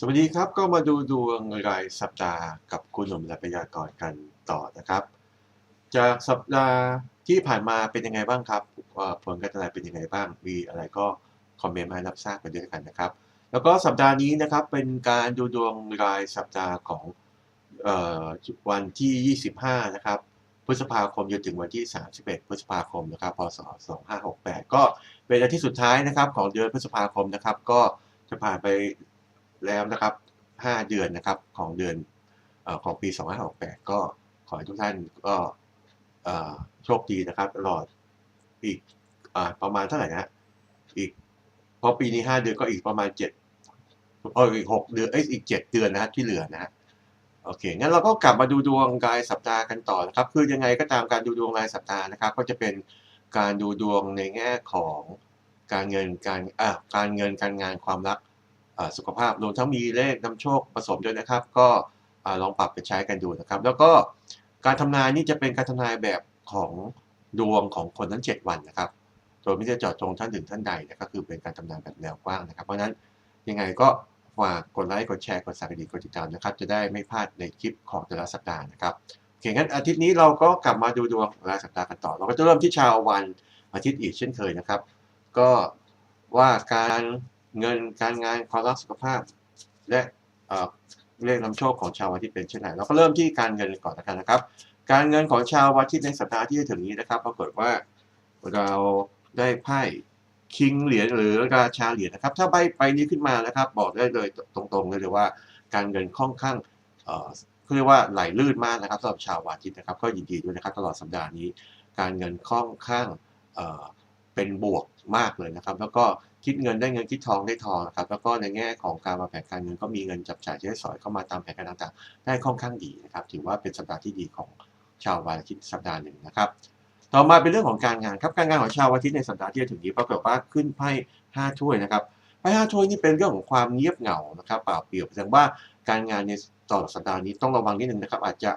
สวัสดีครับ ก็มาดูดวงรายสัปดาห์กับคุณหนุ่มและพยากรณ์กันต่อนะครับ จากสัปดาห์ที่ผ่านมาเป็นยังไงบ้างครับว่าผลการตลาดเป็นยังไงบ้างมีอะไรก็คอมเมนต์มารับทราบกันด้วยกันนะครับ แล้วก็สัปดาห์นี้นะครับเป็นการดูดวงรายสัปดาห์ของออวันที่ 25 นะครับพฤษภาคมจนถึงวันที่ 31 พฤษภาคมนะครับพศ 2568 ก็เป็นอาทิตย์สุดท้ายนะครับของเดือนพฤษภาคมนะครับ ก็จะผ่านไป แล้วนะครับ 5 เดือนนะครับของเดือนอของปี 2568 ก็ขอให้ทุกท่านก็โชคดีนะครับตลอดอีกอประมาณเท่าไหร่นะอีกเพราะปีนี้ 5 เดือนก็อีกประมาณ 7เอออีก 6 เดือนเอ้ยอีก 7 เดือนนะฮะที่เหลือนะฮะโอเค งั้นเราก็กลับมาดูดวงรายสัปดาห์กันต่อนะครับ คือยังไงก็ตามการดูดวงรายสัปดาห์นะครับ ก็จะเป็นการดูดวงในแง่ของการเงินการอ่าการเงินการงานความรัก สุขภาพรวมทั้งมีเลขนำโชคผสมด้วยนะครับ ก็ลองปรับไปใช้กันดูนะครับ แล้วก็การทำนายนี่จะเป็นการทำนายแบบของดวงของคนทั้ง 7 วันนะครับ โดยไม่ได้เจาะจงท่านถึงท่านใดนะครับคือเป็นการทำนายแบบแนวกว้างนะครับ เพราะฉะนั้นยังไงก็ฝากกดไลค์กดแชร์กดสับสไครต์กดติดตามนะครับ จะได้ไม่พลาดในคลิปของแต่ละสัปดาห์นะครับโอเคงั้นอาทิตย์นี้เราก็กลับมาดูดวงรายสัปดาห์กันต่อ เราก็จะเริ่มที่ชาววันอาทิตย์อีกเช่นเคยนะครับ ก็ว่าการ เงินการงานความรักสุขภาพ และเอ่อเลขนำโชคของชาวอาทิตย์เป็นเช่นไรเราก็เริ่มที่การเงินก่อนแล้วกันนะครับ การเงินของชาวอาทิตย์ในสัปดาห์ที่จะถึงนี้นะครับ ปรากฏว่าเราได้ไพ่คิงเหรียญหรือราชาเหรียญนะครับ ถ้าใบไปนี้ขึ้นมานะครับ บอกได้เลยตรงๆเลยเลยว่า การเงินค่อนข้างเขาเรียกว่าไหลลื่นมากนะครับสำหรับชาวอาทิตนะครับ ก็ยินดีด้วยนะครับ ตลอดสัปดาห์นี้ การเงินค่อนข้างเป็นบวกมากเลยนะครับ แล้วก็ คิดเงินได้เงินคิดทองได้ทองนะครับแล้วก็ในแง่ของการวางแผนการเงินก็มีเงินจับจ่ายใช้สอยเข้ามาตามแผนการต่างๆ ได้ค่อนข้างดีนะครับถือว่าเป็นสัปดาห์ที่ดีของชาววันอาทิตย์สัปดาห์หนึ่งนะครับต่อมาเป็นเรื่องของการงานครับการงานของชาวอาทิตย์ในสัปดาห์ที่จะถึงนี้ปรากฏว่าขึ้นไพ่ห้าถ้วยนะครับไพ่ห้าถ้วยนี่เป็นเรื่องของความเงียบเหงานะครับเปล่าเปลี่ยวแสดงว่าการงานในต่อสัปดาห์นี้ต้องระวังนิดนึงนะครับอาจจะ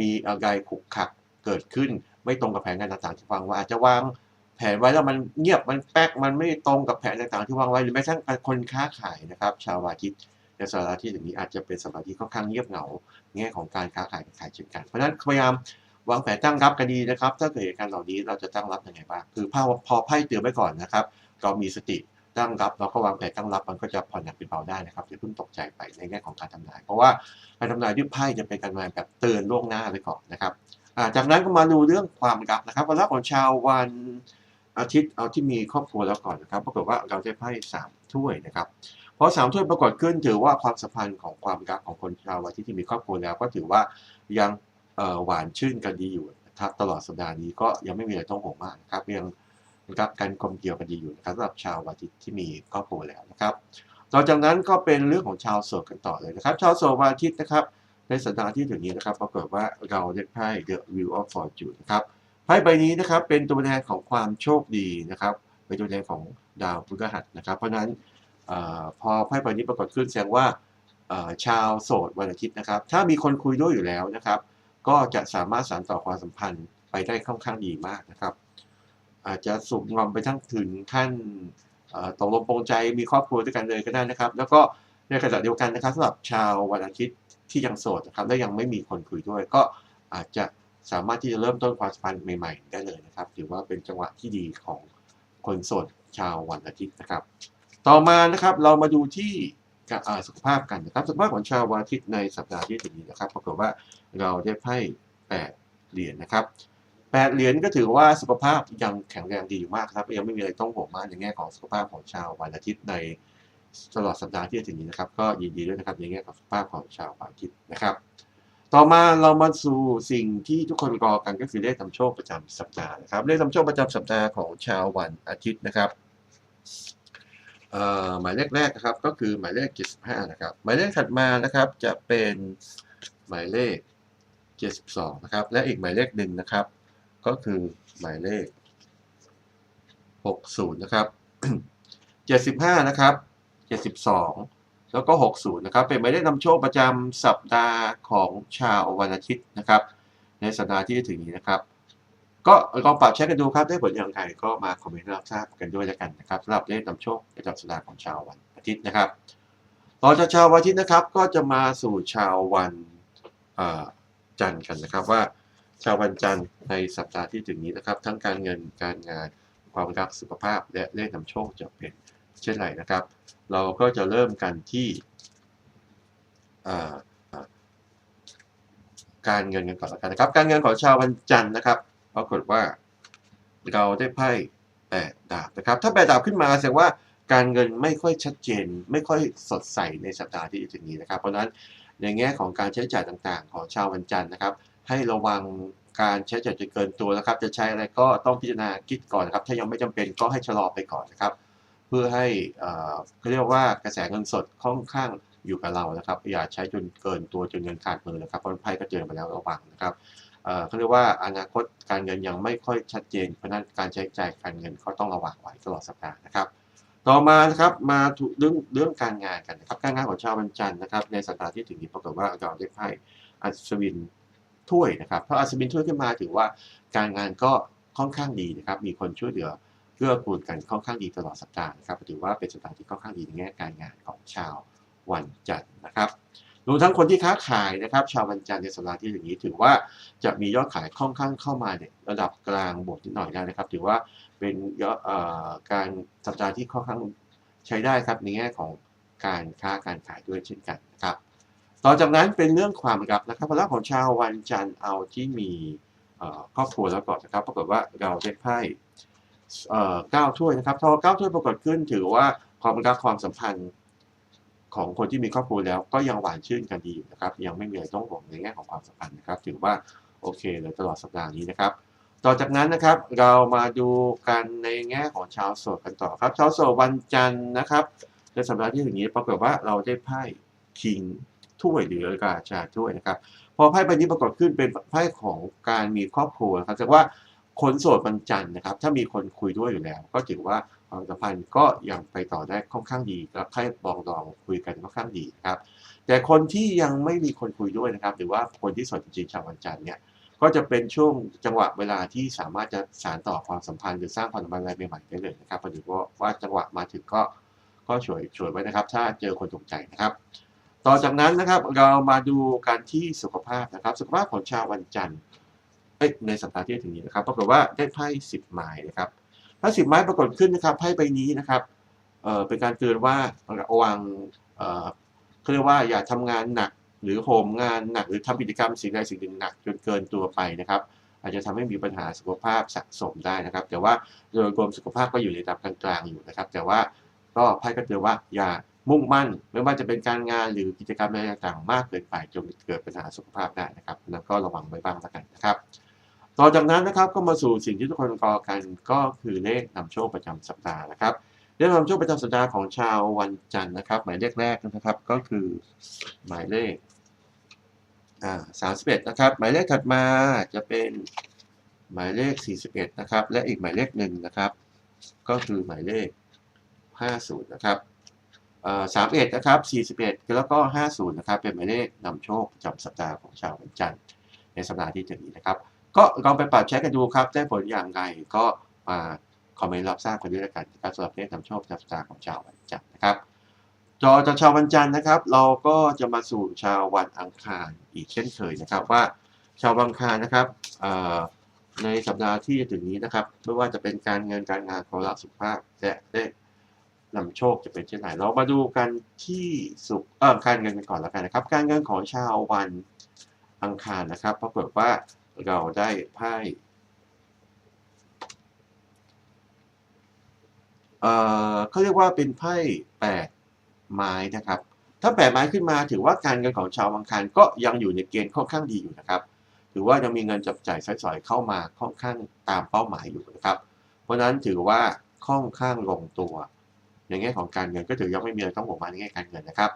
มีอะไรขุกขักเกิดขึ้นไม่ตรงกับแผนงานต่างๆที่วางว่าอาจจะวาง แผนไว้แล้วมันเงียบมันแป๊กมันไม่ตรงกับแผนต่างๆ ที่วางไว้หรือแม้กระทั่งคนค้าขายนะครับ ชาวอาทิตย์ในสัปดาห์ที่ถึงนี้อาจจะเป็นสัปดาห์ที่ค่อนข้างเงียบเหงาแง่ของการค้าขายการขายเช่นกัน เพราะฉะนั้นพยายามวางแผนตั้งรับกันดีนะครับ ถ้าเกิดเหตุการณ์เหล่านี้เราจะตั้งรับยังไงบ้างคือพอพอไพ่เตือนไว้ก่อนนะครับ เรามีสติตั้งรับเราก็วางแผนตั้งรับมันก็จะผ่อนหนักเป็นเบาได้นะครับอย่าเพิ่งตกใจไปในแง่ของการทำนาย เพราะว่าการทำนายด้วยไพ่จะเป็นการทำนายแบบเตือนล่วงหน้าไว้ก่อนนะครับจากนั้นก็มาดูเรื่องความรักนะครับวันรักของชาววัน อาทิตย์เอาที่มีครอบครัวแล้วก่อนนะครับ ปรากฏว่าเราได้ไพ่สามถ้วยนะครับเพราะสามถ้วยปรากฏขึ้นถือว่าความสัมพันธ์ของความรักของคนชาวอาทิตย์ที่มีครอบครัวแล้ว ก็ถือว่ายังหวานชื่นกันดีอยู่นะครับตลอดสัปดาห์นี้ก็ยังไม่มีอะไรต้องห่วงมากนะครับยังนะครับการกลมเกลียวกันดีอยู่นะครับสำหรับชาวอาทิตย์ที่มีครอบครัวแล้วนะครับต่อจากนั้นก็เป็นเรื่องของชาวโสดกันต่อเลยนะครับ ชาวโสดวันอาทิตย์นะครับในสัปดาห์ที่ถึงนี้นะครับปรากฏว่าเราได้ไพ่ The Wheel of Fortune นะครับ ไพ่ใบนี้นะครับเป็นตัวแทนของความโชคดีนะครับเป็นตัวแทนของดาวพฤหัสนะครับ เพราะฉะนั้นอพอไพ่ใบนี้ปรากฏขึ้นแสดงว่าชาวโสดวันอาทิตย์นะครับ ถ้ามีคนคุยด้วยอยู่แล้วนะครับ ก็จะสามารถสานต่อความสัมพันธ์ไปได้ค่อนข้างดีมากนะครับ อาจจะสุกงอมไปทั้งถึงขั้นตกลงปรงใจมีครอบครัวด้วยกันเลยก็ได้นะครับ แล้วก็ในขณะเดียวกันนะครับสำหรับชาววันอาทิตย์ที่ยังโสดนะครับและยังไม่มีคนคุยด้วย ก็อาจจะ สามารถที่จะเริ่มต้นความสัมพันธ์ใหม่ ๆ ได้เลยนะครับ ถือว่าเป็นจังหวะที่ดีของคนโสดชาววันอาทิตย์นะครับ ต่อมานะครับเรามาดูที่กับสุขภาพกันนะครับ สุขภาพของชาววันอาทิตย์ในสัปดาห์ที่ถึงนี้นะครับปรากฏว่าเราได้ไพ่แปดเหรียญนะครับแปดเหรียญก็ถือว่าสุขภาพยังแข็งแรงดีอยู่มากครับ ยังไม่มีอะไรต้องห่วงมากในแง่ของสุขภาพของชาววันอาทิตย์ในตลอดสัปดาห์ที่จะถึงนี้นะครับ ก็ยินดีด้วยนะครับในแง่ของสุขภาพของชาววันอาทิตย์นะครับ ต่อมาเรามาสู่สิ่งที่ทุกคนรอกันก็คือเลขนำโชคประจำสัปดาห์นะครับเลขนำโชคประจำสัปดาห์ของชาววันอาทิตย์นะครับหมายเลขแรกนะครับก็คือหมายเลข 75 นะครับ หมายเลขถัดมานะครับจะเป็นหมายเลข 72 นะครับ และอีกหมายเลขหนึ่งนะครับ ก็คือหมายเลข 60 นะครับ 75 นะครับ 72 แล้วก็ 60 นะครับ เป็นหมายเลขนำโชคประจำสัปดาห์ของชาววันอาทิตย์นะครับ ในสัปดาห์ที่จะถึงนี้นะครับ ก็ลองปรับใช้กันดูครับ ได้ผลอย่างไรก็มาคอมเมนต์รับทราบกันด้วยแล้วกันนะครับสำหรับเลขนำโชคประจำสัปดาห์ของชาววันอาทิตย์นะครับต่อจากชาววันอาทิตย์นะครับ ก็จะมาสู่ชาววันจันทร์กันนะครับว่า ชาววันจันทร์ในสัปดาห์ที่ถึงนี้นะครับ ทั้งการเงินการงานความรักสุขภาพและเลขนำโชคจะเป็นเช่นไรนะครับ เราก็จะเริ่มกันที่การเงินกันก่อนแล้วกันนะครับ การเงินของชาววันจันทร์นะครับปรากฏว่าเราได้ไพ่แปดดาบนะครับ ถ้าแปดดาบขึ้นมาแสดงว่าการเงินไม่ค่อยชัดเจน ไม่ค่อยสดใสในสัปดาห์ที่จะถึงนี้นะครับ เพราะฉะนั้นในแง่ของการใช้จ่ายต่างๆ ของชาววันจันทร์นะครับ ให้ระวังการใช้จ่ายจนเกินตัวนะครับ จะใช้อะไรก็ต้องพิจารณาคิดก่อนนะครับ ถ้ายังไม่จำเป็นก็ให้ชะลอไปก่อนนะครับ เพื่อให้เขาเรียกว่ากระแสเงินสดค่อนข้างอยู่กับเรานะครับอย่าใช้จนเกินตัวจนเงินขาดมือนะครับเพราะไพ่ก็เตือมาแล้วระวังนะครับเขาเรียกว่าอนาคตการเงินยังไม่ค่อยชัดเจนเพราะนั้นการใช้จ่ายการเงินเขาต้องระวังไว้ตลอดสัปดาห์นะครับ ต่อมานะครับมาถูเรื่องเรื่องการงานกันนะครับการงานของชาววันจันทร์นะครับในสัปดาห์ที่ถึงนี้ปรากฏว่าเราได้ไพ่อัศวินถ้วยนะครับเพราะอัศวินถ้วยขึ้นมาถือว่าการงานก็ค่อนข้างดีนะครับมีคนช่วยเหลือ เกื้อกูลกันค่อนข้างดีตลอดสัปดาห์นะครับถือว่าเป็นสัปดาห์ที่ค่อนข้างดีในแง่การงานของชาววันจันทร์นะครับรวมทั้งคนที่ค้าขายนะครับ ชาววันจันทร์ในสัปดาห์ที่อย่างนี้ ถือว่าจะมียอดขายค่อนข้างเข้ามาเนี่ยระดับกลางบวกนิดหน่อยได้นะครับ ถือว่าเป็นยอดการสัปดาห์ที่ค่อนข้างใช้ได้ครับในแง่ของการค้าการขายด้วยเช่นกันนะครับ ต่อจากนั้นเป็นเรื่องความรักนะครับพลังของชาววันจันทร์เอาที่มีครอบครัวแล้วก่อนนะครับปรากฏว่าเราได้ไพ่ เก้าถ้วยนะครับพอเก้าถ้วยปรากฏขึ้น ถือว่าความรักความสัมพันธ์ของคนที่มีครอบครัวแล้วก็ยังหวานชื่นกันดีอยู่นะครับ ยังไม่มีอะไรต้องห่วงในแง่ของความสัมพันธ์นะครับ ถือว่าโอเคเลยตลอดสัปดาห์นี้นะครับ ต่อจากนั้นนะครับเรามาดูกันในแง่ของชาวโสดกันต่อครับ ชาวโสดวันจันทร์นะครับในสัปดาห์ที่ถึงนี้ปรากฏว่าเราได้ไพ่คิงถ้วยหรือราชาถ้วยนะครับ พอไพ่ใบนี้ปรากฏขึ้นเป็นไพ่ของการมีครอบครัวนะครับแสดงว่า คนโสดวันจันทร์นะครับ ถ้ามีคนคุยด้วยอยู่แล้ว ก็ถือว่าความสัมพันธ์ก็ยังไปต่อได้ค่อนข้างดีแล้วให้บองดองคุยกันค่อนข้างดีนะครับ แต่คนที่ยังไม่มีคนคุยด้วยนะครับ หรือว่าคนที่โสดจริงๆชาววันจันทร์เนี่ยก็จะเป็นช่วงจังหวะเวลาที่สามารถจะสานต่อความสัมพันธ์หรือสร้างความสัมพันธ์อะไรใหม่ๆได้เลยนะครับพอดีว่าว่าจังหวะมาถึงก็ก็ช่วยช่วยไว้นะครับ ถ้าเจอคนถูกใจนะครับ ต่อจากนั้นนะครับเรามาดูการที่สุขภาพนะครับ สุขภาพของชาววันจันทร์ เอ้ยในสัปดาห์ที่จะถึงนี้นะครับปรากฏว่าได้ไพ่สิบไม้นะครับไพ่สิบไม้ปรากฏขึ้นนะครับไพ่ใบนี้นะครับเอ่อเป็นการเตือนว่าระวังเอ่อเขาเรียกว่าอย่าทำงานหนักหรือโหมงานหนักหรือทำกิจกรรมสิ่งใดสิ่งหนึ่งหนักจนเกินตัวไปนะครับ อาจจะทำให้มีปัญหาสุขภาพสะสมได้นะครับ แต่ว่าโดยรวมสุขภาพก็อยู่ในระดับกลางๆอยู่นะครับ แต่ว่าก็ไพ่ก็เตือนว่าอย่ามุ่งมั่น ไม่ว่าจะเป็นการงานหรือกิจกรรมอะไรต่างๆ มากเกินไปจนเกิดปัญหาสุขภาพได้นะครับนั้นก็ระวังไว้บ้างแล้วกันนะครับ ต่อจากนั้นนะครับก็มาสู่สิ่งที่ทุกคนรอกันก็คือเลขนำโชคประจำสัปดาห์นะครับเลขนำโชคประจำสัปดาห์ของชาววันจันทร์นะครับ หมายเลขแรกนะครับก็คือหมายเลขอ่าสามสิบเอ็ดนะครับ หมายเลขถัดมาจะเป็นหมายเลขสี่สิบเอ็ดนะครับ และอีกหมายเลขหนึ่งนะครับ ก็คือหมายเลขห้าศูนย์นะครับสามเอ็ดนะครับสี่สิบเอ็ดแล้วก็ห้าศูนย์นะครับ เป็นหมายเลขนำโชคประจำสัปดาห์ของชาววันจันทร์ในสัปดาห์ที่จะนี้นะครับ ก็ลองไปปรับใช้กันดูครับ ได้ผลอย่างไรก็มาคอมเมนต์รับทราบกันด้วยแล้วกันนะครับสำหรับเลขนำโชคจำสัปดาของชาววันจันทร์นะครับจอจากชาววันจันทร์นะครับ เราก็จะมาสู่ชาววันอังคารอีกเช่นเคยนะครับว่าชาววันอังคารนะครับในสัปดาห์ที่จะถึงนี้นะครับไม่ว่าจะเป็นการเงินการงานความรัสุขภาพและได้นำโชคจะเป็นเช่นไรเรามาดูกันที่สุขเอ่อการเงินกันก่อนแล้วกันนะครับ การเงินของชาววันอังคารนะครับปรากฏว่า เราได้ไพ่เอ่อเขาเรียกว่าเป็นไพ่แปดไม้นะครับ ถ้าแปดไม้ขึ้นมาถือว่าการเงินของชาวอังคารก็ยังอยู่ในเกณฑ์ค่อนข้างดีอยู่นะครับ ถือว่ายังมีเงินจับจ่ายใช้สอยเข้ามาค่อนข้างตามเป้าหมายอยู่นะครับ เพราะฉะนั้นถือว่าค่อนข้างลงตัว ในแง่ของการเงินก็ถือยังไม่มีอะไรต้องห่วงมาในแง่การเงินนะครับ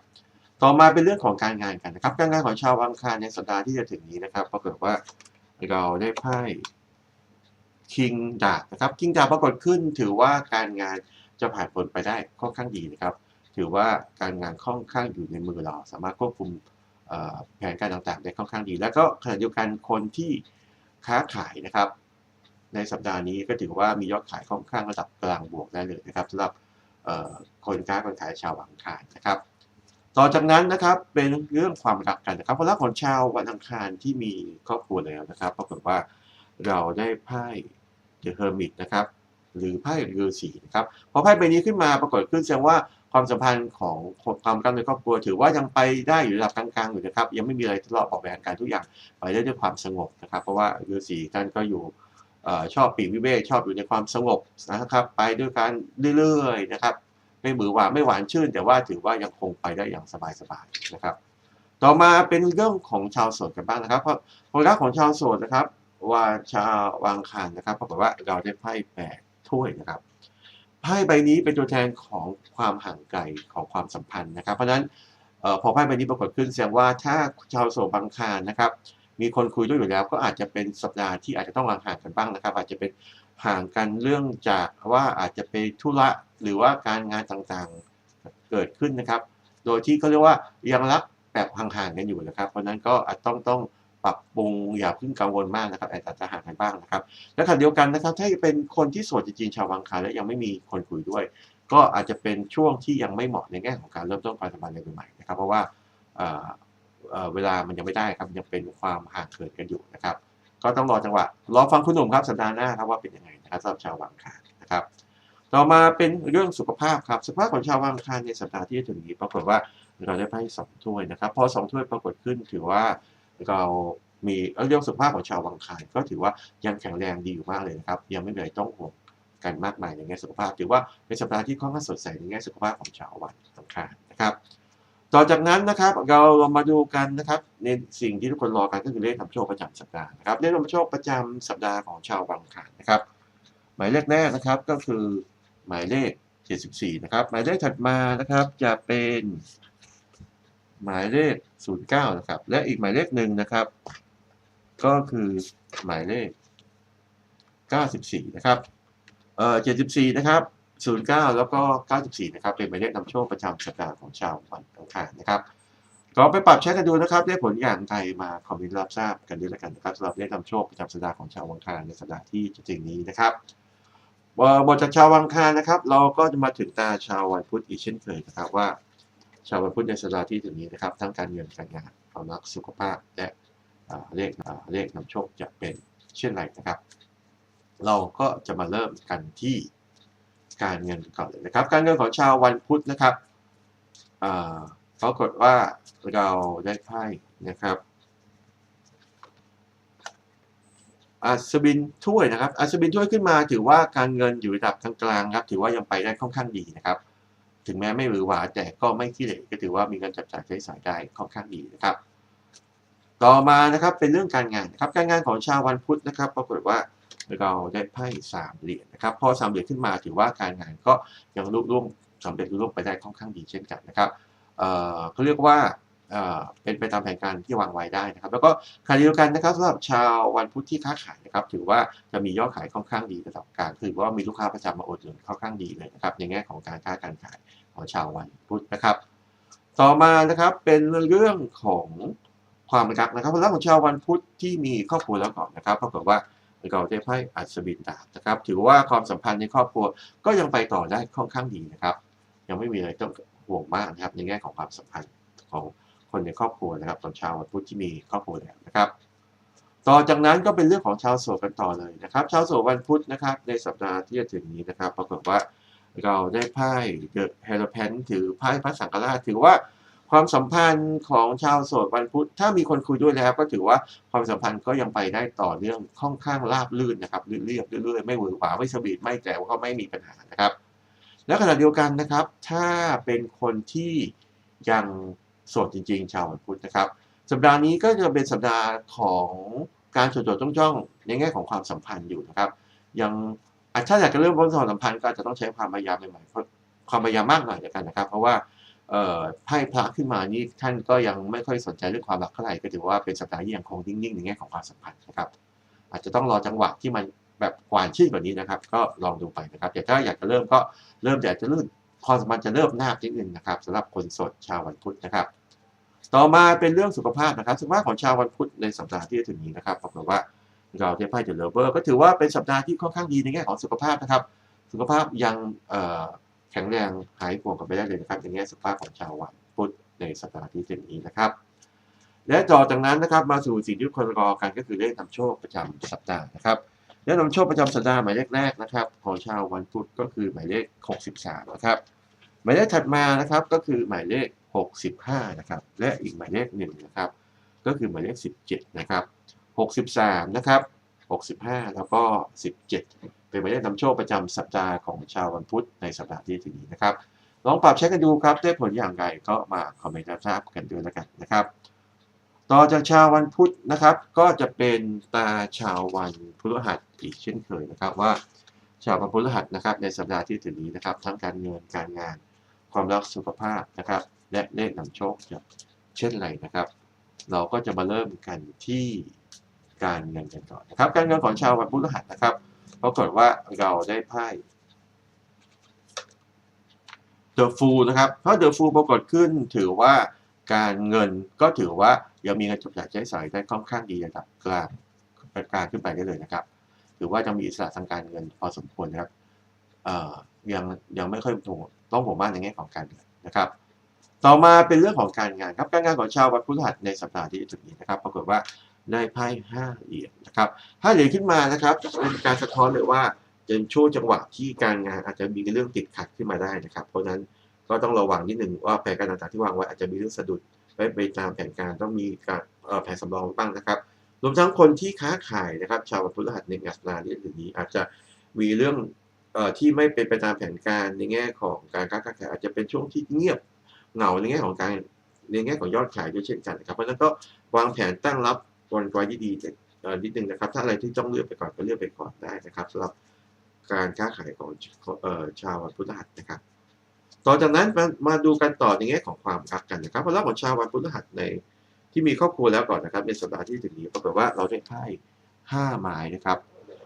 ต่อมาเป็นเรื่องของการงานกันนะครับ การงานของชาวอังคารในสัปดาห์ที่จะถึงนี้นะครับปรากฏว่า เราได้ไพ่คิงดาบนะครับคิงดาบปรากฏขึ้น ถือว่าการงานจะผ่านผลไปได้ค่อนข้างดีนะครับ ถือว่าการงานค่อนข้างอยู่ในมือเรา สามารถควบคุมแผนการต่างๆได้ค่อนข้างดี แล้วก็ขณะเดียวกันคนที่ค้าขายนะครับ ในสัปดาห์นี้ก็ถือว่ามียอดขายค่อนข้างระดับกลางบวกได้เลยนะครับสำหรับคนค้าคนขายชาวอังคารนะครับ ต่อจากนั้นนะครับเป็นเรื่องความรักกันนะครับความรักของชาววันอังคารที่มีครอบครัวแล้วนะครับปรากฏว่าเราได้ไพ่ The Hermit นะครับหรือไพ่ฤาษีนะครับพอไพ่ใบนี้ขึ้นมาปรากฏขึ้นแสดงว่าความสัมพันธ์ของความรักในครอบครัว ถือว่ายังไปได้อยู่ระดับกลางๆอยู่นะครับยังไม่มีอะไรทะเลาะเบาะแวงกันทุกอย่างไปได้ด้วยความสงบนะครับ เพราะว่าฤาษีท่านก็อยู่ออชอบปีวิเวกชอบอยู่ในความสงบนะครับ ไปด้วยกันเรื่อยๆนะครับ ไม่หมือหวานไม่หวานชื่น แต่ว่าถือว่ายังคงไปได้อย่างสบายๆนะครับ ต่อมาเป็นเรื่องของชาวโสดกันบ้างนะครับ เพราะความรักของชาวโสดนะครับว่าชาววางคานนะครับปรากฏว่าเราได้ไพ่แปดถ้วยนะครับไพ่ใบนี้เป็นตัวแทนของความห่างไกลของความสัมพันธ์นะครับ เพราะฉะนั้นพอไพ่ใบนี้ปรากฏขึ้นแสดงว่าถ้าชาวโสดบางคานนะครับ มีคนคุยด้วยอยู่แล้ว ก็อาจจะเป็นสัปดาห์ที่อาจจะต้องห่างกันบ้างนะครับ อาจจะเป็นห่างกันเรื่องจากว่าอาจจะไปธุระ หรือว่าการงานต่างๆเกิดขึ้นนะครับ โดยที่เขาเรียกว่ายังรักแบบห่างๆกันอยู่นะครับ เพราะฉะนั้นก็อาจต้องต้องปรับปรุงอย่าเพิ่งกังวลมากนะครับอาจจะห่างกันบ้างนะครับ และขณะเดียวกันนะครับ ถ้าเป็นคนที่โสดจริงๆชาววังคาและยังไม่มีคนคุยด้วย ก็อาจจะเป็นช่วงที่ยังไม่เหมาะในแง่ของการเริ่มต้นความสัมพันธ์ใหม่ๆนะครับ เพราะว่าเเเวลามันยังไม่ได้ครับยังเป็นความห่างเหินกันอยู่นะครับ ก็ต้องรอจังหวะรอฟังคุณหนุ่มครับสัปดาห์หน้าครับว่าเป็นยังไงนะครับสำหรับชาววังคานะครับ ต่อมาเป็นเรื่องสุขภาพครับสุขภาพของชาววังคารในสัปดาห์ที่จะถึงนี้ ปรากฏว่าเราได้ไพ่สองถ้วยนะครับ พอสองถ้วยปรากฏขึ้นถือว่าเรามีเรื่องสุขภาพของชาววังคารก็ถือว่ายังแข็งแรงดีอยู่มากเลยนะครับ ยังไม่มีอะไรต้องห่วงกันมากมายในแง่สุขภาพ ถือว่าเป็นสัปดาห์ที่ค่อนข้างสดใสในแง่สุขภาพของชาววันอังคารนะครับต่อจากนั้นนะครับเราเรามาดูกันนะครับในสิ่งที่ทุกคนรอกันก็คือเลขนำโชคประจำสัปดาห์นะครับเลขนำโชคประจำสัปดาห์ของชาววังคารนะครับ หมายเลขแรกนะครับก็คือ หมายเลข 74 นะครับ หมายเลขถัดมานะครับจะเป็นหมายเลข 09 นะครับ และอีกหมายเลขหนึ่งนะครับ ก็คือหมายเลข 94 นะครับ เอ่อ 74 นะครับ 09 แล้วก็ 94 นะครับ เป็นหมายเลขนำโชคประจำสัปดาห์ของชาววันอังคารนะครับก็ไปปรับใช้กันดูนะครับได้ผลอย่างไรมาคอมเมนต์รับทราบกันด้วยแล้วกันนะครับสำหรับเลขนำโชคประจำสัปดาห์ของชาววันอังคารในสัปดาห์ที่จะถึงนี้นะครับ บทจากชาววังคารนะครับ เราก็จะมาถึงตาชาววันพุธอีกเช่นเคยนะครับว่า ชาววันพุธในสัปดาห์ที่ถึงนี้นะครับ ทั้งการเงินการงานความรักสุขภาพและเลขเลขนำโชคจะเป็นเช่นไรนะครับ เราก็จะมาเริ่มกันที่การเงินก่อนเลยนะครับ การเงินของชาววันพุธนะครับปรากฏว่าเราได้ไพ่นะครับ อัศบินถ้วยนะครับ อัศบินถ้วยขึ้นมา ถือว่าการเงินอยู่ระดับกลางๆครับ ถือว่ายังไปได้ค่อนข้างดีนะครับ ถึงแม้ไม่หวือหวาแต่ก็ไม่ขี้เหร่ก็ถือว่ามีเงินจับจ่ายใช้สอยได้ค่อนข้างดีนะครับ ต่อมานะครับเป็นเรื่องการงานครับ การงานของชาววันพุธนะครับ ปรากฏว่าเราได้ไพ่สามเหรียญนะครับ พอสามเหรียญขึ้นมาถือว่าการงานก็ยังลุล่วงสำเร็จลุล่วงไปได้ค่อนข้างดีเช่นกันนะครับ เอ่อเขาเรียกว่า เป็นไปตามแผนการที่วางไว้ได้นะครับ แล้วก็ขณะเดียวกันนะครับสำหรับชาววันพุธที่ค้าขายนะครับ ถือว่าจะมียอดขายค่อนข้างดีระดับกลางคือว่ามีลูกค้าประจำมาอุดหนุนค่อนข้างดีเลยนะครับในแง่ของการค้าการขายของชาววันพุธนะครับ ต่อมานะครับเป็นเรื่องของความรักนะครับความรักของชาววันพุธที่มีครอบครัวแล้วก่อนนะครับปรากฏว่าเราได้ไพ่อัศบินดาบนะครับ ถือว่าความสัมพันธ์ในครอบครัวก็ยังไปต่อได้ค่อนข้างดีนะครับ ยังไม่มีอะไรต้องห่วงมากนะครับในแง่ของความสัมพันธ์ของ คนในครอบครัวนะครับตอนชาววันพุธที่มีครอบครัวแล้วนะครับ ต่อจากนั้นก็เป็นเรื่องของชาวโสดกันต่อเลยนะครับ ชาวโสดวันพุธนะครับ ในสัปดาห์ที่จะถึงนี้นะครับ ปรากฏว่าเราได้ไพ่เดอะเฮโรแพนถือไพ่พระสังฆราชถือว่าความสัมพันธ์ของชาวโสดวันพุธถ้ามีคนคุยด้วยแล้ว ก็ถือว่าความสัมพันธ์ก็ยังไปได้ต่อเนื่องค่อนข้างราบรื่นนะครับเรียบเรื่อยๆไม่หวือหวาไม่สบีดไม่แต่ว่าก็ไม่มีปัญหานะครับ และขณะเดียวกันนะครับ ถ้าเป็นคนที่ยัง สดจริงๆ ชาววันพุธนะครับ สัปดาห์นี้ก็จะเป็นสัปดาห์ของการจดจ่อจ้องๆในแง่ของความสัมพันธ์อยู่นะครับ ยังถ้าอยากจะเริ่มต้นความสัมพันธ์ก็จะต้องใช้ความพยายามใหม่ๆความพยายามมากหน่อยแล้วกันนะครับ เพราะว่าไพ่พระขึ้นมานี่ท่านก็ยังไม่ค่อยสนใจเรื่องความรักเท่าไหร่ก็ถือว่าเป็นสัปดาห์ที่ยังคงนิ่งๆในแง่ของความสัมพันธ์นะครับ อาจจะต้องรอจังหวะที่มันแบบกวานชื่นกว่านี้นะครับ ก็ลองดูไปนะครับแต่ถ้าอยากจะเริ่มก็เริ่มแต่จะเริ่ม ความสัมพันธ์จะเริ่มนาบนิดนึงนะครับสำหรับคนโสดชาววันพุธนะครับ ต่อมาเป็นเรื่องสุขภาพนะครับ สุขภาพของชาววันพุธในสัปดาห์ที่จะถึงนี้นะครับปรากฏว่าเราได้ไพ่เดอเลเวอร์ก็ถือว่าเป็นสัปดาห์ที่ค่อนข้างดีในแง่ของสุขภาพนะครับ สุขภาพยังแข็งแรงหายห่วงกันไปได้เลยนะครับในแง่สุขภาพของชาววันพุธในสัปดาห์ที่ถึงนี้นะครับ และต่อจากนั้นนะครับมาสู่สิ่งที่คนรอกันก็คือเลขนำโชคประจำสัปดาห์นะครับ เลขนำโชคประจำสัปดาห์หมายเลขแรกนะครับ ของชาววันพุธก็คือหมายเลข 63 นะครับ หมายเลขถัดมานะครับก็คือหมายเลข 65 นะครับ และอีกหมายเลขหนึ่งนะครับ ก็คือหมายเลข 17 นะครับ 63 นะครับ 65 แล้วก็ 17 เป็นหมายเลขนำโชคประจำสัปดาห์ของชาววันพุธในสัปดาห์ที่ถึงนี้นะครับลองปรับใช้กันดูครับได้ผลอย่างไรก็มาคอมเมนต์รับทราบกันด้วยแล้วกันนะครับ ต่อจากชาววันพุธนะครับ ก็จะเป็นตาชาววันพฤหัสอีกเช่นเคยนะครับว่า ชาววันพฤหัสนะครับ ในสัปดาห์ที่ถึงนี้นะครับ ทั้งการเงินการงาน ความรักสุขภาพนะครับ และเลขนำโชคจะเช่นไรนะครับ เราก็จะมาเริ่มกันที่การเงินกันก่อนนะครับ การเงินของชาววันพฤหัสนะครับปรากฏว่าเราได้ไพ่ The Fool นะครับเพราะ The Fool ปรากฏขึ้นถือว่าการเงินก็ถือว่า ยังมีเงินจับจ่ายใช้สอยได้ค่อนข้างดีระดับกลางกลางขึ้นไปได้เลยนะครับถือว่ายังมีอิสระทางการเงินพอสมควรนะครับยังยังไม่ค่อยถูกต้องผมมาในแง่ของการเงินนะครับ ต่อมาเป็นเรื่องของการงานครับการงานของชาววันพฤหัสในสัปดาห์ที่ถึงนี้นะครับ ปรากฏว่าได้ไพ่ห้าเหรียญนะครับห้าเหรียญขึ้นมานะครับเป็นการสะท้อนเลยว่าเป็นช่วงจังหวะที่การงานอาจจะมีเรื่องติดขัดขึ้นมาได้นะครับ เพราะฉะนั้นก็ต้องระวังนิดหนึ่งว่าแผนการต่างๆที่วางไว้อาจจะมีเรื่องสะดุด ไม่ไปตามแผนการต้องมีการเอ่อแผนสำรองบ้างนะครับ รวมทั้งคนที่ค้าขายนะครับ ชาววันพฤหัสในสัปดาห์ที่ถึงนี้ อาจจะมีเรื่องอที่ไม่เป็นไปตามแผนการในแง่ของการค้าขายอาจจะเป็นช่วงที่เงียบเหงาในแง่ของการในแง่ของยอดขายด้วยเช่นกันนะครับ เพราะฉะนั้นก็วางแผนตั้งรับวันไว้ที่ดีเออนิดนึงนะครับ ถ้าอะไรที่ต้องเลือกไปก่อนก็เลือกไปก่อนได้นะครับสำหรับการค้าขายของเออชาววันพฤหัสนะครับ ต่อจากนั้นมามาดูกันต่อในแง่ของความรักกันนะครับเพราะรับของชาววันพฤหัสในที่มีครอบครัวแล้วก่อนนะครับ ในสัปดาห์ที่ถึงนี้ปรากฏว่าเราได้ไพ่ห้าไม้นะครับ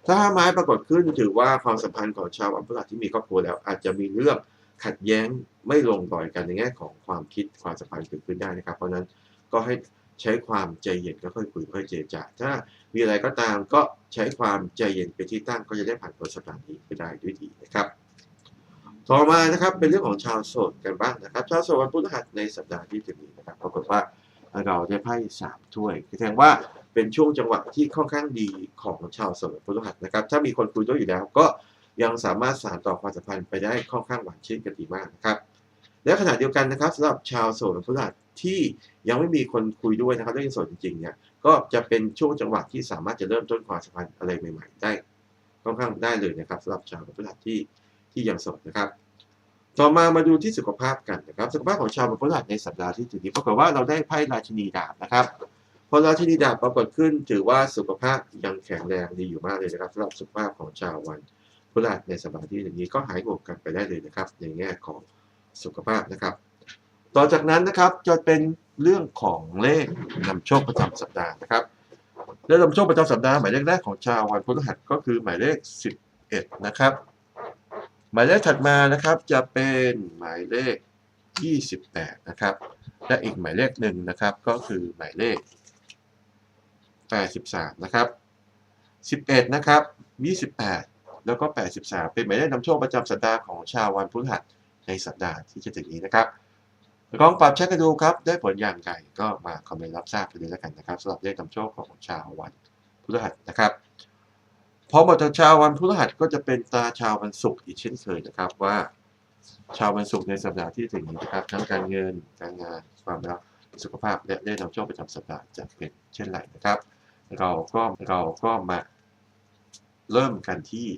ถ้าห้าไม้ปรากฏขึ้นถือว่าความสัมพันธ์ของชาววันพฤหัสที่มีครอบครัวแล้ว อาจจะมีเรื่องขัดแย้งไม่ลงรอยกันในแง่ของความคิดความสัมพันธ์เกิดขึ้นได้นะครับ เพราะฉะนั้นก็ให้ใช้ความใจเย็นก็ค่อยคุยค่อยเจรจาถ้ามีอะไรก็ตามก็ใช้ความใจเย็นเป็นที่ตั้งก็จะได้ผ่านพ้นสัปดาห์นี้ไปได้ด้วยดีนะครับ ต่อมานะครับเป็นเรื่องของชาวโสดกันบ้างนะครับ ชาวโสดวันพฤหัสในสัปดาห์ที่จะมีนะครับปรากฏว่าเราได้ไพ่สามถ้วยแสดงว่าเป็นช่วงจังหวะที่ค่อนข้างดีของชาวโสดวันพฤหัสนะครับ ถ้ามีคนคุยด้วยอยู่แล้วก็ยังสามารถสานต่อความสัมพันธ์ไปได้ค่อนข้างหวานชื่นกันดีมากนะครับ และขณะเดียวกันนะครับสำหรับชาวโสดวันพฤหัสที่ยังไม่มีคนคุยด้วยนะครับและยังโสดจริงๆเนี่ยก็จะเป็นช่วงจังหวะที่สามารถจะเริ่มต้นความสัมพันธ์อะไรใหม่ ๆ ได้ค่อนข้างได้เลยนะครับสำหรับชาววันพฤหัสที่ ที่ยังสดนะครับ ต่อมามาดูที่สุขภาพกันนะครับสุขภาพของชาววันพฤหัสในสัปดาห์ที่ถึงนี้ปรากฏว่าเราได้ไพ่ราชินีดาบนะครับพอราชินีดาบปรากฏขึ้นถือว่าสุขภาพยังแข็งแรงดีอยู่มากเลยนะครับสำหรับสุขภาพของชาววันพฤหัสในสัปดาห์ที่ถึงนี้ก็หายห่วงกันไปได้เลยนะครับ ในแง่ของสุขภาพนะครับ ต่อจากนั้นนะครับจะเป็นเรื่องของเลขนำโชคประจำสัปดาห์นะครับเลขนำโชคประจำสัปดาห์หมายเลขแรกของชาววันพฤหัสก็คือหมายเลข 11 นะครับ มายเลขถัดมานะครับจะเป็นหมายเลข 28 นะครับ และอีกหมายเลขหนึ่งนะครับก็คือหมายเลข 83 นะครับ 11 นะครับ 28 แล้วก็ 83 เป็นหมายเลขนำโชคประจำสัปดาห์ของชาววันพฤหัสในสัปดาห์ที่จะถึงนี้นะครับลองปรับเช็คกันดูครับ ได้ผลอย่างไรก็มาคอมเมนต์รับทราบกันเลยแล้วกันนะครับสำหรับเลขนำโชคของชาววันพฤหัสนะครับ พอหมดจากชาววันพฤหัสก็จะเป็นตาชาววันศุกร์อีกเช่นเคยนะครับว่า ชาววันศุกร์ในสัปดาห์ที่ถึงนี้นะครับทั้งการเงินการงานความรักสุขภาพและเลขนำโชคประจำสัปดาห์จะเป็นเช่นไรนะครับ เราก็เราก็มาเริ่มกันที่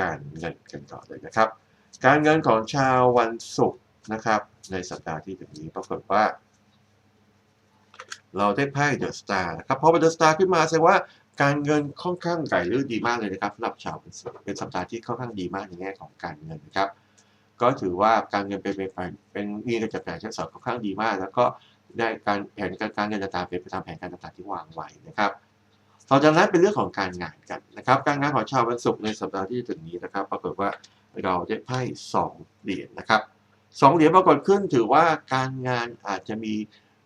การเงินกันต่อเลยนะครับ การเงินของชาววันศุกร์นะครับ ในสัปดาห์ที่ถึงนี้ปรากฏว่า เราได้ไพ่เดอะสตาร์นะครับพอเป็นเดอะสตาร์ขึ้นมาแสดงว่า การเงินค่อนข้างไก่ลื่นดีมากเลยนะครับสำหรับชาววันศุกร์เป็นสัปดาห์ที่ค่อนข้างดีมากในแง่ของการเงินนะครับ ก็ถือว่าการเงินเป็นไปเป็นมีการจัดการใช้สอยค่อนข้างดีมาก แล้วก็ได้การแผนการการเงินต่างๆเป็นไปตามแผนการต่างๆที่วางไว้นะครับต่อจากนั้นเป็นเรื่องของการงานกันนะครับ การงานของชาววันศุกร์ในสัปดาห์ที่ถึงนี้นะครับ ปรากฏว่าเราได้ไพ่สองเหรียญนะครับสองเหรียญปรากฏขึ้นถือว่าการงานอาจจะมี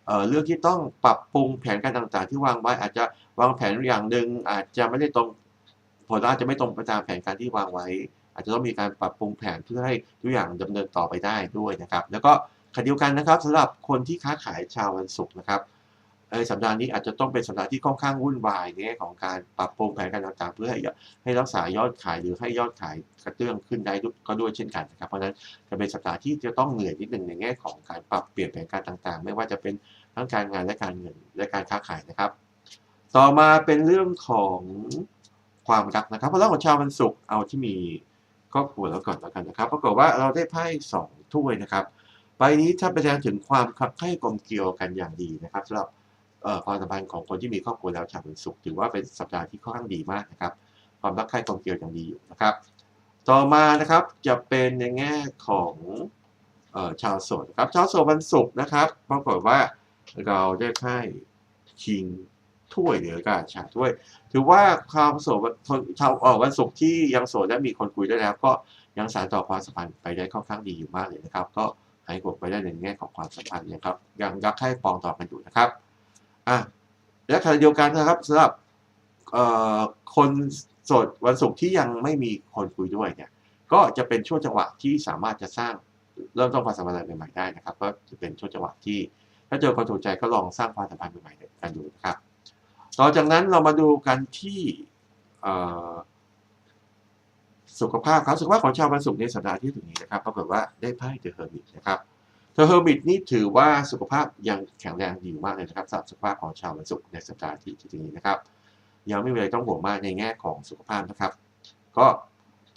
เเรื่องที่ต้องปรับปรุงแผนการต่างๆ ที่วางไว้อาจจะ วางแผนอย่างหนึ่งอาจจะไม่ได้ตรงผลอาจจะไม่ตรงไปตามแผนการที่วางไว้ อาจจะต้องมีการปรับปรุงแผนเพื่อให้ทุกอย่างดำเนินต่อไปได้ด้วยนะครับ แล้วก็ขณะเดียวกันนะครับสำหรับคนที่ค้าขายชาววันศุกร์นะครับในสัปดาห์นี้อาจจะต้องเป็นสัปดาห์ที่ค่อนข้างวุ่นวายในแง่ของการปรับปรุงแผนการต่างๆ เพื่อให้ให้รักษายอดขายหรือให้ยอดขายกระเตื้องขึ้นได้ก็ด้วยเช่นกันนะครับเพราะฉะนั้นจะเป็นสัปดาห์ที่จะต้องเหนื่อยนิดหนึ่งในแง่ของการปรับเปลี่ยนแผนการต่างๆ ไม่ว่าจะเป็นทั้งการงานและการเงินและการค้าขายนะครับ ต่อมาเป็นเรื่องของความรักนะครับเพราะเรื่องของชาววันศุกร์เอาที่มีครอบครัวแล้วก่อนแล้วกันนะครับปรากฏว่าเราได้ไพ่สองถ้วยนะครับใบนี้ถ้าแสดงถึงความคับใคร่กลมเกลียวกันอย่างดีนะครับสำหรับอ่อความสัมพันธ์ของคนที่มีครอบครัวแล้วชาววันศุกร์ถือว่าเป็นสัปดาห์ที่ค่อนข้างดีมากนะครับ ความรักใคร่กลมเกลียวอย่างดีอยู่นะครับ ต่อมานะครับจะเป็นในแง่ของออชาวโสดครับชาวโสดวันศุกร์นะครับปรากฏว่าเราได้ไพ่คิง ถ้วยหรือการชาถ้วย ถือว่าความโสดวันชาวเอ่อวันศุกร์ที่ยังโสดและมีคนคุยได้แล้ว ก็ยังสานต่อความสัมพันธ์ไปได้ค่อนข้างดีอยู่มากเลยนะครับ ก็ให้กดไปได้ในแง่ของความสัมพันธ์นะครับ ยังรักใคร่ปองต่อกันอยู่นะครับอะและขณะเดียวกันนะครับสำหรับคนโสดวันศุกร์ที่ยังไม่มีคนคุยด้วยเนี่ยก็จะเป็นช่วงจังหวะที่สามารถจะสร้างเริ่มต้นความสัมพันธ์ใหม่ๆได้นะครับ ก็จะเป็นช่วงจังหวะที่ ถ้าเจอคนถูกใจก็ลองสร้างความสัมพันธ์ใหม่ๆกันดูนะครับ ต่อจากนั้นเรามาดูกันที่สุขภาพครับสุขภาพของชาววันศุกร์ในสัปดาห์ที่ถึงนี้นะครับปรากฏว่าได้ไพ่เดอะเฮอร์มิตนะครับเดอะเฮอร์มิตนี่ถือว่าสุขภาพยังแข็งแรงดีอยู่มากเลยนะครับสำหรับสุขภาพของชาววันศุกร์ในสัปดาห์ที่ถึงนี้นะครับ ยังไม่มีอะไรต้องห่วงมากในแง่ของสุขภาพนะครับ ก็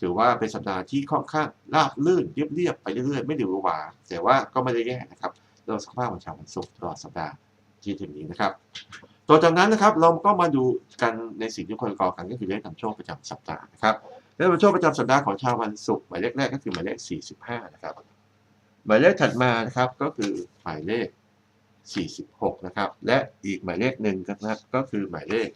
ถือว่าเป็นสัปดาห์ที่ค่อนข้างราบลื่นเรียบๆไปเรื่อยๆไม่ดือหวาแต่ว่าก็ไม่ได้แย่นะครับเรื่องสุขภาพของชาววันศุกร์ตลอดสัปดาห์ที่ถึงนี้นะครับ ต่อจากนั้นนะครับเราก็มาดูกันในสิ่งที่คนกอกันก็คือเลขนำโชคประจำสัปดาห์นะครับเลขนำโชคประจำสัปดาห์ของชาววันศุกร์หมายเลขแรกก็คือหมายเลข 45 นะครับหมายเลขถัดมานะครับก็คือหมายเลข 46 นะครับ และอีกหมายเลขหนึ่งนะครับก็คือหมายเลข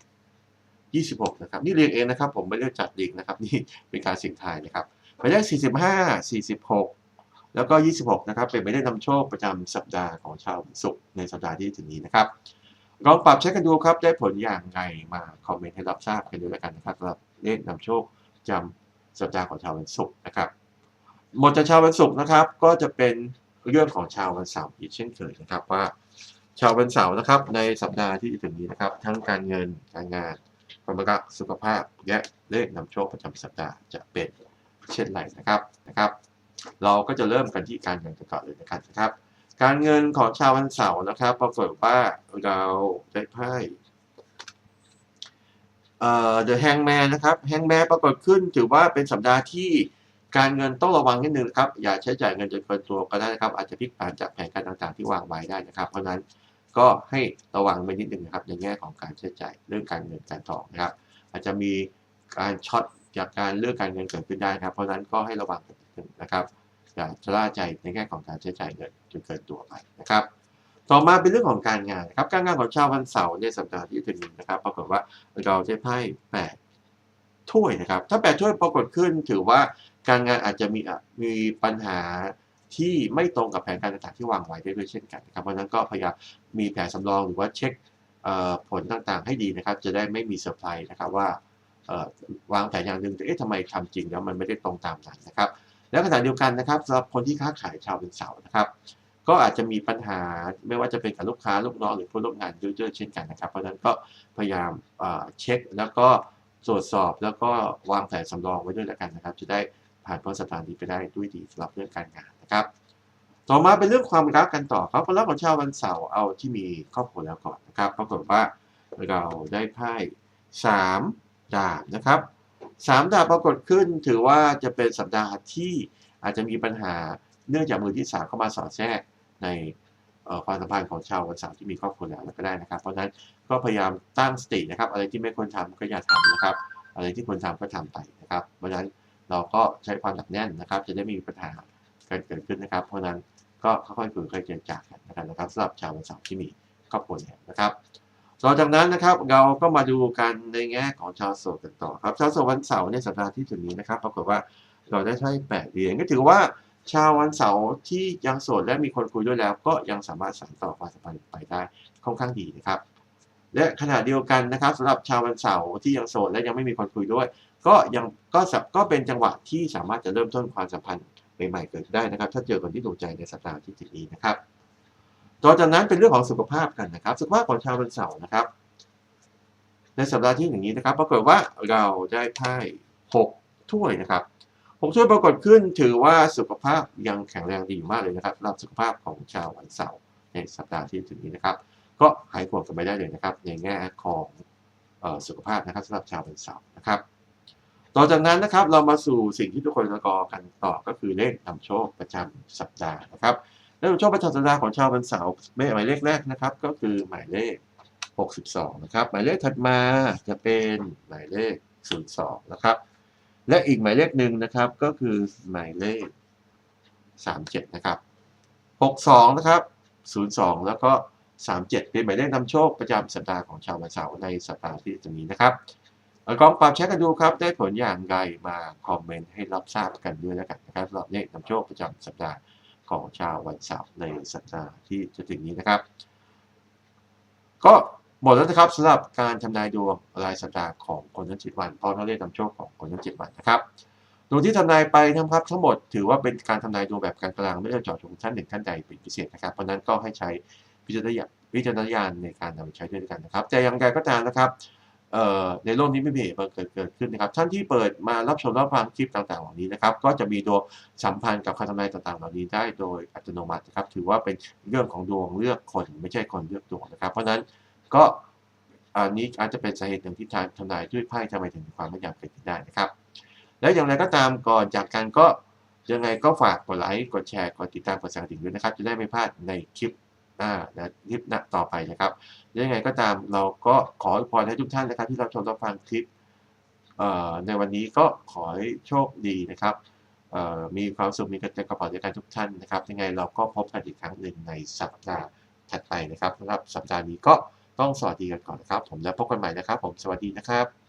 26 นะครับ นี่เรียงเองนะครับ ผมไม่ได้จัดเรียงนะครับ นี่เป็นการเสี่ยงทายนะครับหมายเลข 45 46 แล้วก็ 26 นะครับ เป็นหมายเลขนำโชคประจำสัปดาห์ของชาววันศุกร์ในสัปดาห์ที่ถึงนี้นะครับ ลองปรับใช้กันดูครับ ได้ผลอย่างไรมาคอมเมนต์ให้รับทราบกันดูแล้วกันนะครับสำหรับเลขนำโชคประจำสัปดาห์ของชาววันศุกร์นะครับหมดจากชาววันศุกร์นะครับ ก็จะเป็นเรื่องของชาววันเสาร์อีกเช่นเคยนะครับว่า ชาววันเสาร์นะครับ ในสัปดาห์ที่ถึงนี้นะครับ ทั้งการเงินการงานความรักสุขภาพและเลขนำโชคประจำสัปดาห์จะเป็นเช่นไรนะครับนะครับ เราก็จะเริ่มกันที่การเงินกันก่อนเลยนะครับนะครับ การเงินของชาววันเสาร์นะครับปรากฏว่าเราได้ไพ่เอ่อ The Hangman นะครับ Hangman ปรากฏขึ้นถือว่าเป็นสัปดาห์ที่การเงินต้องระวังนิดนึงนะครับ อย่าใช้จ่ายเงินจนเกินตัวก็ได้นะครับ อาจจะพลิกผันจากแผนการต่างๆที่วางไว้ได้นะครับ เพราะฉะนั้นก็ให้ระวังไปนิดนึงนะครับ ในแง่ของการใช้จ่ายเรื่องการเงินการทองนะครับ อาจจะมีการช็อตจากการเรื่องการเงินเกิดขึ้นได้นะครับ เพราะฉะนั้นก็ให้ระวังกันนิดนึงนะครับ อย่าชะล่าใจในแง่ของการใช้จ่ายเงินจนเกินตัวไปนะครับ ต่อมาเป็นเรื่องของการงานครับ การงานของชาววันเสาร์ในสัปดาห์ที่ถึงนี้นะครับปรากฏว่าเราได้ไพ่แปดถ้วยนะครับ ถ้าแปดถ้วยปรากฏขึ้นถือว่าการงานอาจจะมีอะมีปัญหาที่ไม่ตรงกับแผนการต่างๆที่วางไว้ได้ด้วยเช่นกันนะครับ เพราะฉะนั้นก็พยายามมีแผนสำรองหรือว่าเช็คผลต่างๆให้ดีนะครับ จะได้ไม่มีเซอร์ไพรส์นะครับว่าวางแผนอย่างหนึ่งแต่เอ๊ะทำไมทำจริงแล้วมันไม่ได้ตรงตามนั้นนะครับ แล้วขณะเดียวกันนะครับสำหรับคนที่ค้าขายชาววันเสาร์นะครับ ก็อาจจะมีปัญหาไม่ว่าจะเป็นกับลูกค้าลูกน้องหรือผู้ร่วมงานด้วยเช่นกันนะครับ เพราะฉะนั้นก็พยายามเอ่อเช็คแล้วก็ตรวจสอบแล้วก็วางแผนสำรองไว้ด้วยแล้วกันนะครับ จะได้ผ่านพ้นสถานนี้ไปได้ด้วยดีสำหรับเรื่องการงานนะครับ ต่อมาเป็นเรื่องความรักกันต่อครับความรักของชาววันเสาร์เอาที่มีครอบครัวแล้วก่อนนะครับปรากฏว่าเราได้ไพ่สามดาบนะครับ สามดาบปรากฏขึ้นถือว่าจะเป็นสัปดาห์ที่อาจจะมีปัญหาเนื่องจากมือที่สามเข้ามาสอดแทรกในความสัมพันธ์ของชาววันเสาร์ที่มีครอบครัวแล้วก็ได้นะครับ เพราะฉะนั้นก็พยายามตั้งสตินะครับ อะไรที่ไม่ควรทำก็อย่าทำนะครับ อะไรที่ควรทำก็ทำไปนะครับ เพราะฉะนั้นเราก็ใช้ความหนักแน่นนะครับ จะได้ม่มีปัญหาการเกิดขึ้นนะครับ เพราะฉะนั้นก็ค่อยๆคุยค่อยๆเจรจากันนะครับสำหรับชาววันเสาร์ที่มีครอบครัวแล้วนะครับ ต่อจากนั้นนะครับเราก็มาดูกันในแง่ของชาวโสดกันต่อครับชาวโสดวันเสาร์ในสัปดาห์ที่ถึงนี้นะครับปรากฏว่าเราได้ไพ่แปดเหรียญก็ถือว่าชาววันเสาร์ที่ยังโสดและมีคนคุยด้วยแล้ว ก็ยังสามารถสานต่อความสัมพันธ์ไปได้ค่อนข้างดีนะครับ และขณะเดียวกันนะครับสำหรับชาววันเสาร์ที่ยังโสดและยังไม่มีคนคุยด้วย ก็ยังก็สับก็เป็นจังหวะที่สามารถจะเริ่มต้นความสัมพันธ์ใหม่ๆเกิดขึ้นได้นะครับ ถ้าเจอคนที่ถูกใจในสัปดาห์ที่ถึงนี้นะครับ ต่อจากนั้นเป็นเรื่องของสุขภาพกันนะครับ สุขภาพของชาววันเสาร์นะครับ ในสัปดาห์ที่อย่างนี้นะครับ ปรากฏว่าเราได้ไพ่หกถ้วยนะครับหกถ้วยปรากฏขึ้นถือว่าสุขภาพยังแข็งแรงดีมากเลยนะครับสำหรับสุขภาพของชาววันเสาร์ในสัปดาห์ที่ถึงนี้นะครับ ก็หายห่วงกันไปได้เลยนะครับ ในแง่ของออสุขภาพนะครับสำหรับชาววันเสาร์นะครับต่อจากนั้นนะครับเรามาสู่สิ่งที่ทุกคนรอกันต่อก็คือเลขนำโชคประจำสัปดาห์นะครับ เลขนำโชคประจำสัปดาห์ของชาววันเสาร์หมายเลขแรกนะครับ ก็คือหมายเลข 62 นะครับ หมายเลขถัดมาจะเป็นหมายเลข 02 นะครับ และอีกหมายเลขหนึ่งนะครับก็คือหมายเลข 37 นะครับ 62 นะครับ 02 แล้วก็ 37 เป็นหมายเลขนำโชคประจำสัปดาห์ของชาววันเสาร์ในสัปดาห์ที่จะนี้นะครับกองปรับเช็คกันดูครับ ได้ผลอย่างไรมาคอมเมนต์ให้รับทราบกันด้วยแล้วกันนะครับสำหรับเลขนำโชคประจำสัปดาห์ ของชาววันเสาร์ในสัปดาห์ที่จะถึงนี้นะครับ ก็หมดแล้วนะครับสำหรับการทำนายดวงรายสัปดาห์ของคนทั้ง7วันพราะเราเลขนำโชคของคนทั้ง7วันนะครับดวงที่ทำนายไปนะครับทั้งหมดถือว่าเป็นการทำนายดวงแบบกลางๆไม่ได้เจาะจงท่านหนึ่งท่านใดเป็นพิเศษนะครับ เพราะนั้นก็ให้ใช้พิจารณาวิจารณญาณในการนำไปใช้ด้วยกันนะครับ แต่อย่างไรก็ตามนะครับ ในโลกนี้ไม่มีเหตุบังเกิดเกิดขึ้นนะครับท่านที่เปิดมารับชมรับฟังคลิปต่างๆเหล่านี้นะครับ ก็จะมีดวงสัมพันธ์กับคำทำนายต่างๆ เหล่านี้ได้โดยอัตโนมัตินะครับ ถือว่าเป็นเรื่องของดวงเลือกคน ไม่ใช่คนเลือกดวงนะครับ เพราะฉะนั้นก็อันนี้อาจจะเป็นสาเหตุหนึ่งที่ทางทำนายด้วยไพ่ทำไมถึงมีความไม่ยำเกิดขึ้นได้นะครับ และอย่างไรก็ตามก่อนจากกันก็ยังไงก็ฝากกดไลค์กดแชร์กดติดตามกดสั่นกระดิ่งด้วยนะครับ จะได้ไม่พลาดในคลิป หน้าและคลิปหน้าต่อไปนะครับยังไงก็ตามเราก็ขออวยพรให้ทุกท่านนะครับ ที่เราชมรับฟังคลิปในวันนี้ก็ขอให้โชคดีนะครับมีความสุขมีกระกระเป๋าเดียวกันทุกท่านนะครับ ยังไงเราก็พบกันอีกครั้งหนึ่งในสัปดาห์ถัดไปนะครับสำหรับสัปดาห์นี้ก็ต้องสวัสดีกันก่อนนะครับ ผมแล้วพบกันใหม่นะครับ ผมสวัสดีนะครับ